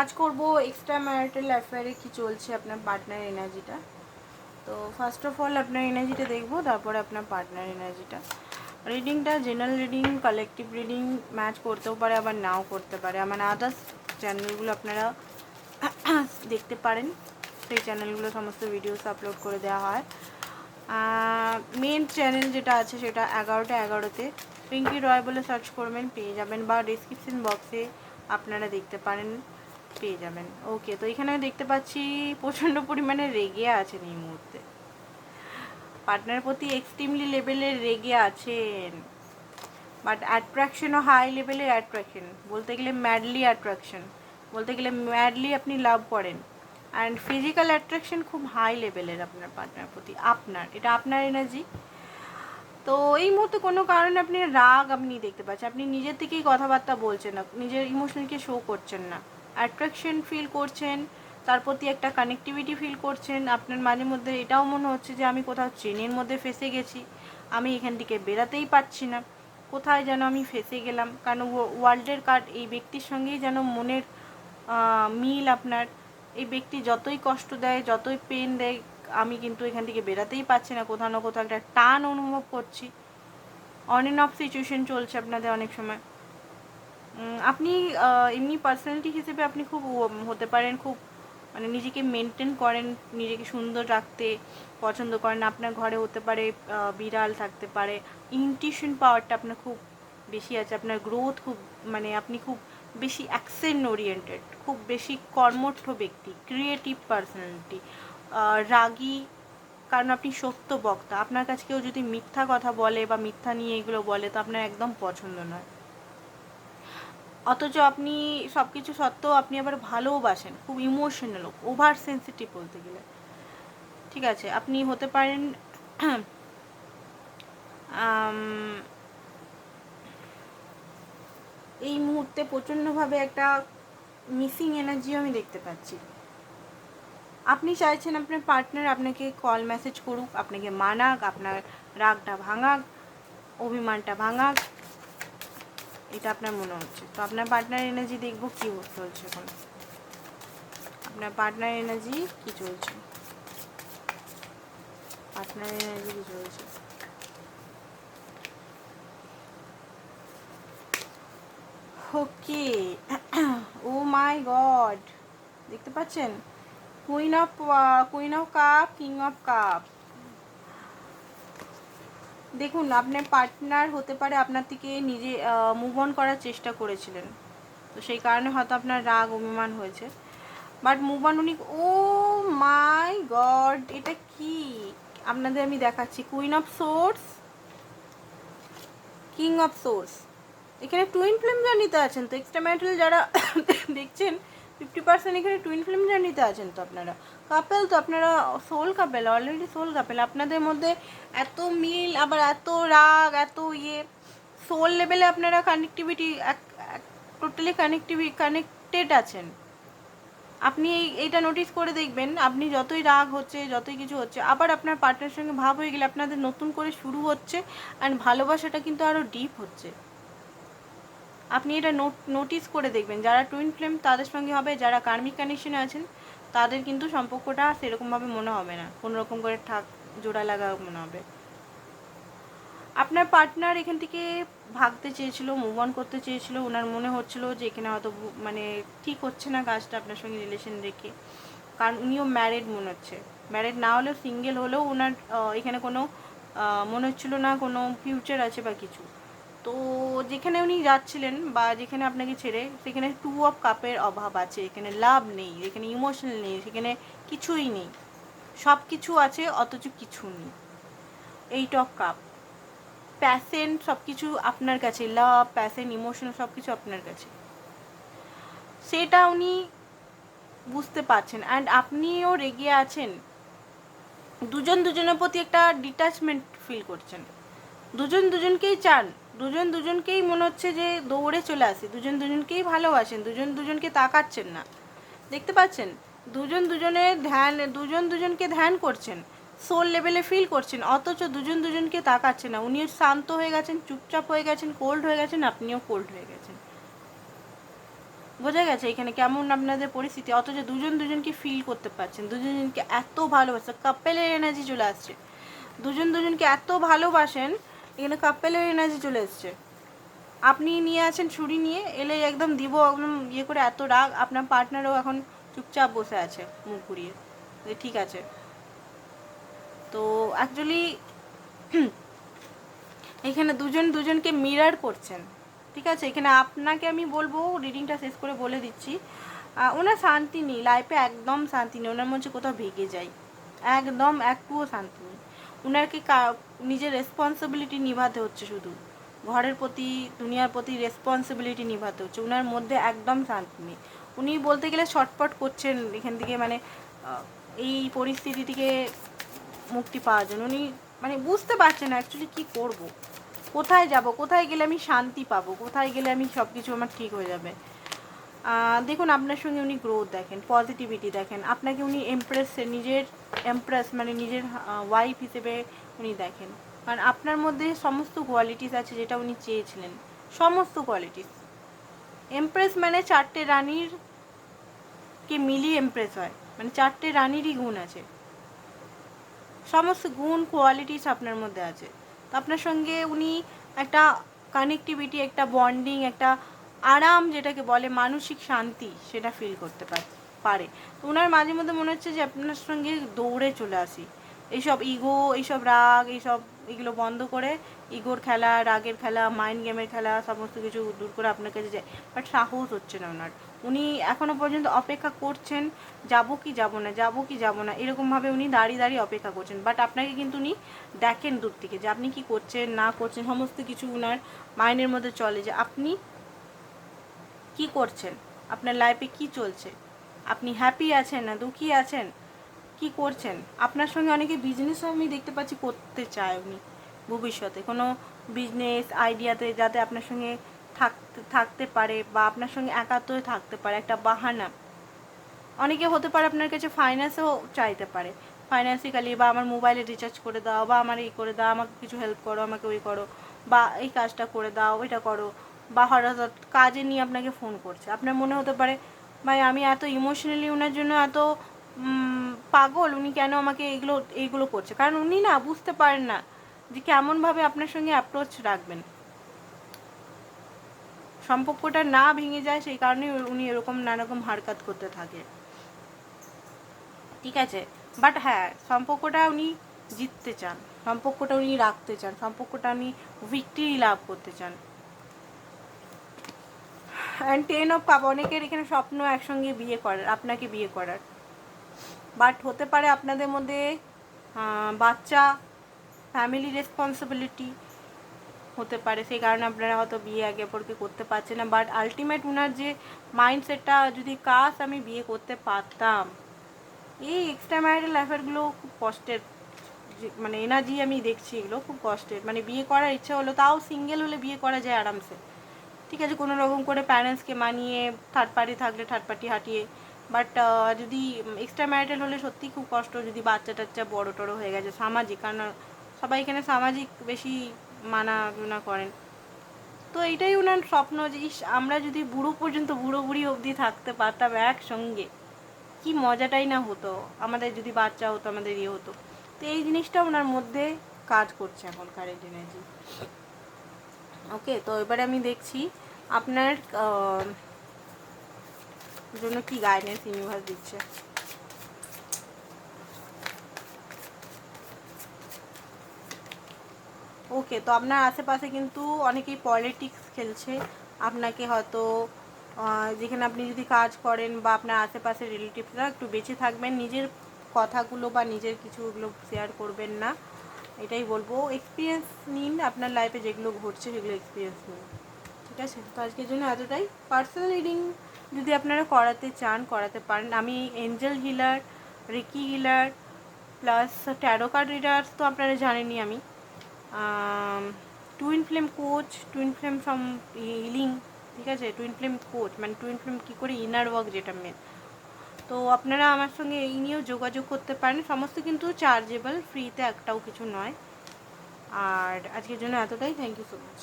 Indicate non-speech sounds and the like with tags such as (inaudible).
আজ করব extra marital অ্যাফেয়ারে কি চলছে আপনার পার্টনার এনার্জিটা তো ফার্স্ট অফ অল আপনার এনার্জিটা দেখব, তারপরে আপনার পার্টনার এনার্জিটা রিডিংটা general reading collective reading match করতেও পারে, আবার নাও করতে পারে। আমার আদার্স চ্যানেলগুলো আপনারা (clears throat) দেখতে পারেন। সেই চ্যানেলগুলো সমস্ত ভিডিওস আপলোড করে দেওয়া হয়। মেন চ্যানেল যেটা আছে সেটা এগারোটা এগারোতে। পিঙ্কি রয় বলে সার্চ করবেন, পেয়ে যাবেন। বা ডিসক্রিপশন বক্সে আপনারা দেখতে পারেন। পেয়ে যাবেন। ওকে তো এখানে দেখতে পাচ্ছি প্রচণ্ড পরিমাণে রেগে আছেন এই মুহূর্তে। পার্টনার প্রতি এক্সট্রিমলি লেভেলের রেগে আছেন। বাট অ্যাট্রাকশনও হাই লেভেলের অ্যাট্রাকশন বলতে গেলে ম্যাডলি অ্যাট্রাকশন বলতে গেলে ম্যাডলি আপনি লাভ করেন। অ্যান্ড ফিজিক্যাল অ্যাট্রাকশন খুব হাই লেভেলের আপনার পার্টনার প্রতি। আপনার, এটা আপনার এনার্জি তো এই মুহূর্তে কোনো কারণে আপনি রাগ আপনি দেখতে পাচ্ছেন। আপনি নিজের থেকেই কথাবার্তা বলছেন না, নিজের ইমোশনকে শো করছেন না। অ্যাট্রাকশন ফিল করছেন, তার প্রতি একটা কানেক্টিভিটি ফিল করছেন। আপনার মাঝে মধ্যে এটাও মনে হচ্ছে যে আমি কোথাও চেনের মধ্যে ফেসে গেছি, আমি এখান থেকে বেরাতেই পারছি না। কোথায় যেন আমি ফেসে গেলাম কারণ ওয়ার্ল্ডের কার্ড এই ব্যক্তির সঙ্গেই যেন মনের মিল আপনার। এই ব্যক্তি যতই কষ্ট দেয়, যতই পেন দেয়, আমি কিন্তু এখান থেকে বেরাতেই পারছি না। কোথাও না কোথাও একটা টান অনুভব করছি। অন অ্যান্ড অফ সিচুয়েশন চলছে আপনাদের অনেক সময়। আপনি এমনি পার্সোনালিটি হিসেবে আপনি খুব হতে পারেন, খুব মানে নিজেকে মেনটেন করেন, নিজেকে সুন্দর রাখতে পছন্দ করেন। আপনার ঘরে হতে পারে বিড়াল থাকতে পারে। ইনটিউশন পাওয়ারটা আপনার খুব বেশি আছে। আপনার গ্রোথ খুব মানে আপনি খুব বেশি অ্যাকশন ওরিয়েন্টেড খুব বেশি কর্মঠ ব্যক্তি ক্রিয়েটিভ পার্সোনালিটি রাগী, কারণ আপনি সত্য বক্তা। আপনার কাছে কেউ যদি মিথ্যা কথা বলে বা মিথ্যা নিয়ে এগুলো বলে, তো আপনার একদম পছন্দ নয়। অথচ আপনি সব কিছু সত্ত্বেও আপনি আবার ভালোবাসেন খুব ইমোশনাল ওভার সেন্সিটিভ বলতে গেলে। ঠিক আছে, আপনি হতে পারেন এই মুহূর্তে প্রচণ্ডভাবে একটা মিসিং এনার্জিও আমি দেখতে পাচ্ছি। আপনি চাইছেন আপনার পার্টনার আপনাকে কল মেসেজ করুক, আপনাকে মানাক, আপনার রাগটা ভাঙাক, অভিমানটা ভাঙাক। এটা আপনার মনে হচ্ছে। তো আপনার পার্টনার এনার্জি দেখব কি চলছে এখন। আপনার পার্টনার এনার্জি কি চলছে? পার্টনার এনার্জি কি চলছে? ওকে ও মাই গড দেখতে পাচ্ছেন? Queen of queen of cup king of cup দেখুন, আপনার পার্টনার হতে পারে আপনার থেকে নিজে মুভ অন করার চেষ্টা করেছিলেন। তো সেই কারণে হয়তো আপনার রাগ, অভিমান হয়েছে। বাট মুভ অন উনি ও মাই গড এটা কি? আপনাদের আমি দেখাচ্ছি। Queen of swords king of swords এখানে টুইন ফিল্ম জার্নিতে আছেন তো এক্সট্রা ম্যারিটাল যারা (coughs) দেখছেন ফিফটি পার্সেন্ট এখানে টুইন ফিল্ম জার্নিতে আছেন তো আপনারা। কাপেল তো আপনারা soul couple already soul couple. আপনাদের মধ্যে এত মিল, আবার এত রাগ, এত ইয়ে। সোল লেভেলে আপনারা কানেক্টিভিটি টোটালি কানেক্টিভি কানেক্টেড আছেন। আপনি এই, এইটা নোটিস করে দেখবেন, আপনি যতই রাগ হচ্ছে, যতই কিছু হচ্ছে, আবার আপনার পার্টনারের সঙ্গে ভাব হয়ে গেলে আপনাদের নতুন করে শুরু হচ্ছে অ্যান্ড ভালোবাসাটা কিন্তু আরও ডিপ হচ্ছে। আপনি এটা নোট নোটিস করে দেখবেন। যারা টুইন ফ্লেম তাদের সঙ্গে হবে, যারা কার্মিক কানেকশনে আছেন তাদের কিন্তু সম্পর্কটা সেরকমভাবে মনে হবে না। কোনো রকম করে ঠাক জোড়া লাগা মনে হবে। আপনার পার্টনার এখান থেকে ভাগতে চেয়েছিল মুভ অন করতে চেয়েছিল ওনার মনে হচ্ছিল যে এখানে হয়তো মানে ঠিক হচ্ছে না কাজটা আপনার সঙ্গে রিলেশন রেখে। কারণ উনিও ম্যারিড মনে হচ্ছে। ম্যারিড না হলেও সিঙ্গেল হলেও ওনার এখানে কোনো মনে হচ্ছিল না কোনো ফিউচার আছে বা কিছু। তো যেখানে উনি যাচ্ছিলেন বা যেখানে আপনাকে ছেড়ে, সেখানে টু অফ কাপের অভাব আছে। এখানে লাভ নেই, এখানে ইমোশনাল নেই, সেখানে কিছুই নেই। সব কিছু আছে, অথচ কিছু নেই। এইট অফ কাপ প্যাসেন সব কিছু আপনার কাছে লাভ প্যাসেন ইমোশন সব কিছু আপনার কাছে। সেটা উনি বুঝতে পারছেন। অ্যান্ড আপনিও রেগে আছেন। দুজন দুজনের প্রতি একটা ডিটাচমেন্ট ফিল করছেন। দুজন দুজনকেই চান, দুজন দুজনকেই মনে হচ্ছে যে দৌড়ে চলে আসে, দুজন দুজনকেই ভালোবাসেন, দুজন দুজনকে তাকাচ্ছেন না। দেখতে পাচ্ছেন? দুজন দুজনের ধ্যান, দুজন দুজনকে ধ্যান করছেন সোল লেভেলে ফিল করছেন, অথচ দুজন দুজনকে তাকাচ্ছে না। উনিও শান্ত হয়ে গেছেন, চুপচাপ হয়ে গেছেন কোল্ড হয়ে গেছেন, আপনিও কোল্ড হয়ে গেছেন। বোঝা গেছে এখানে কেমন আপনাদের পরিস্থিতি? অথচ দুজন দুজনকে ফিল করতে পারছেন, দুজন দুজনকে এত ভালোবাসে কাপেলের এনার্জি চলে আসছে। দুজন দুজনকে এত ভালোবাসেন এখানে কাপেলের এনার্জি চলে এসছে। আপনি নিয়ে আছেন ছুরি নিয়ে এলে একদম দিব, একদম ইয়ে করে এত রাগ, আপনার পার্টনারও এখন চুপচাপ বসে আছে মুখ ঘুরিয়ে। যে ঠিক আছে। তো অ্যাকচুয়ালি (clears throat) এখানে দুজন দুজনকে মিরার করছেন। ঠিক আছে? এখানে আপনাকে আমি বলব রিডিংটা শেষ করে বলে দিচ্ছি। ওনার শান্তি নেই লাইফে একদম শান্তি নেই। ওনার মধ্যে কোথাও ভেগে যায়। একদম একটুও শান্তি নেই। ওনাকে কা- নিজের রেসপন্সিবিলিটি নিভাতে হচ্ছে শুধু। ঘরের প্রতি, দুনিয়ার প্রতি রেসপন্সিবিলিটি নিভাতে হচ্ছে। উনার মধ্যে একদম শান্তি নেই। উনি বলতে গেলে ছটপট করছেন এখান থেকে মানে এই পরিস্থিতি থেকে মুক্তি পাওয়ার জন্য। উনি মানে বুঝতে পারছেন অ্যাকচুয়ালি কী করব। কোথায় যাব? কোথায় গেলে আমি শান্তি পাবো? কোথায় গেলে আমি সব কিছু আমার ঠিক হয়ে যাবে? দেখুন, আপনার সঙ্গে উনি গ্রোথ দেখেন পজিটিভিটি দেখেন। আপনাকে উনি এমপ্রেস নিজের এমপ্রেস মানে নিজের ওয়াইফ হিসেবে উনি দেখেন। কারণ আপনার মধ্যে সমস্ত কোয়ালিটিস আছে যেটা উনি চেয়েছিলেন। সমস্ত কোয়ালিটিস এমপ্রেস মানে চারটে রানীর কে মিলিয়ে এমপ্রেস হয়। মানে চারটে রানীরই গুণ আছে। সমস্ত গুণ কোয়ালিটিস আপনার মধ্যে আছে। তো আপনার সঙ্গে উনি একটা কানেক্টিভিটি একটা বন্ডিং একটা আরাম যেটাকে বলে মানসিক শান্তি, সেটা ফিল করতে পার- পারে। তো ওনার মাঝে মধ্যে মনে হচ্ছে যে আপনার সঙ্গে দৌড়ে চলে আসি। এইসব ইগো এইসব রাগ, এইসব এগুলো বন্ধ করে ইগোর খেলা, রাগের খেলা মাইন্ড গেমের খেলা, সমস্ত কিছু দূর করে আপনার কাছে যায়। বাট সাহস হচ্ছে না ওনার উনি এখনও পর্যন্ত অপেক্ষা করছেন, যাব কি যাব না, যাব কি যাব না, এরকমভাবে উনি দাঁড়িয়ে দাঁড়িয়ে অপেক্ষা করছেন। বাট আপনাকে কিন্তু উনি দেখেন দূর থেকে যে আপনি কি করছেন, না করছেন, সমস্ত কিছু উনার মাইন্ডের মধ্যে চলে যে আপনি কি করছেন? আপনার লাইফে কি চলছে? আপনি হ্যাপি আছেন না দুঃখী আছেন? কি করছেন? আপনার সঙ্গে অনেকে বিজনেসও আমি দেখতে পাচ্ছি করতে চায় উনি ভবিষ্যতে। কোনো বিজনেস আইডিয়াতে যাতে আপনার সঙ্গে থাকতে থাকতে পারে বা আপনার সঙ্গে একাত্তরে থাকতে পারে একটা বাহানা। অনেকে হতে পারে আপনার কাছে ফাইন্যান্সও চাইতে পারে। ফাইন্যান্সিক্যালি বা আমার মোবাইলে রিচার্জ করে দাও বা আমার এই করে দাও, আমাকে কিছু হেল্প করো, আমাকে ওই করো বা এই কাজটা করে দাও, ওইটা করো। বা হঠাৎ কাজে নিয়ে আপনাকে ফোন করছে। আপনার মনে হতে পারে ভাই, আমি এত ইমোশনালি ওনার জন্য এত পাগল, উনি কেন আমাকে এইগুলো এইগুলো করছে? কারণ উনি না বুঝতে পারেন না যে কেমনভাবে আপনার সঙ্গে অ্যাপ্রোচ রাখবেন। সম্পর্কটা না ভেঙে যায়, সেই কারণে উনি এরকম নানারকম হারকাত করতে থাকে। ঠিক আছে? বাট হ্যাঁ সম্পর্কটা উনি জিততে চান। সম্পর্কটা উনি রাখতে চান। সম্পর্কটা উনি ভিক্টরি লাভ করতে চান। টেন অফ কাপ অনেকের এখানে স্বপ্ন একসঙ্গে বিয়ে করার, আপনাকে বিয়ে করার। বাট হতে পারে আপনাদের মধ্যে বাচ্চা ফ্যামিলি রেসপন্সিবিলিটি হতে পারে। সেই কারণে আপনারা হয়তো বিয়ে আগে পরকে করতে পারছেন না। বাট আলটিমেট ওনার যে মাইন্ডসেটটা যদি কাজ আমি বিয়ে করতে পারতাম, এই এক্সট্রা ম্যারিটাল অ্যাফেয়ারগুলো খুব কষ্টের। মানে এনার্জি আমি দেখছি এগুলো খুব কষ্টের। মানে বিয়ে করার ইচ্ছা হলো, তাও সিঙ্গেল হলে বিয়ে করা যায় আরামসে। ঠিক আছে, কোনো রকম করে প্যারেন্টসকে মানিয়ে থার্ড পার্টি থাকলে থার্ড পার্টি হাঁটিয়ে। বাট যদি এক্সট্রা ম্যারিটাল হলে সত্যি খুব কষ্ট, যদি বাচ্চা টাচ্চা বড়ো টড়ো হয়ে গেছে, সামাজিক। কারণ, সবাই এখানে সামাজিক বেশি মানা গুনা করেন। তো এইটাই ওনার স্বপ্ন যে, ইস, আমরা যদি বুড়ো পর্যন্ত বুড়ো বুড়ি অবধি থাকতে পারতাম একসঙ্গে, কি মজাটাই না হতো। আমাদের যদি বাচ্চা হতো, আমাদের ইয়ে হতো। তো এই জিনিসটা ওনার মধ্যে কাজ করছে এখনকার এই এনার্জি ওকে, তো এবারে আমি দেখছি আপনার জন্য কি গাইডেন্স ইউনিভার্স দিচ্ছে? ওকে, তো আপনার আশেপাশে কিন্তু অনেকেই পলিটিক্স খেলছে। আপনাকে হয়তো যেখানে আপনি যদি কাজ করেন বা আপনার আশেপাশে রিলেটিভসরা একটু বেঁচে থাকবেন, নিজের কথাগুলো বা নিজের কিছুগুলো শেয়ার করবেন না। এটাই বলব। এক্সপিরিয়েন্স নিন, আপনার লাইফে যেগুলো ঘটছে সেগুলো এক্সপিরিয়েন্স নিন। ঠিক আছে? তো আজকের জন্য এতটাই। পার্সোনাল রিডিং যদি আপনারা করাতে চান, করাতে পারেন। আমি angel healer reiki healer plus tarot card readers তো আপনারা জানেনই আমি। Twin flame coach twin flame from healing ঠিক আছে? টুইন ফ্লেম কোচ মানে টুইন ফ্লেম কী করে ইনার ওয়ার্ক যেটা মেন তো আপনারা আমার সঙ্গে এই নিয়েও যোগাযোগ করতে পারেন। সমস্ত কিন্তু চার্জেবল ফ্রিতে একটাও কিছু নয়। আর আজকের জন্য এতটাই। Thank you so much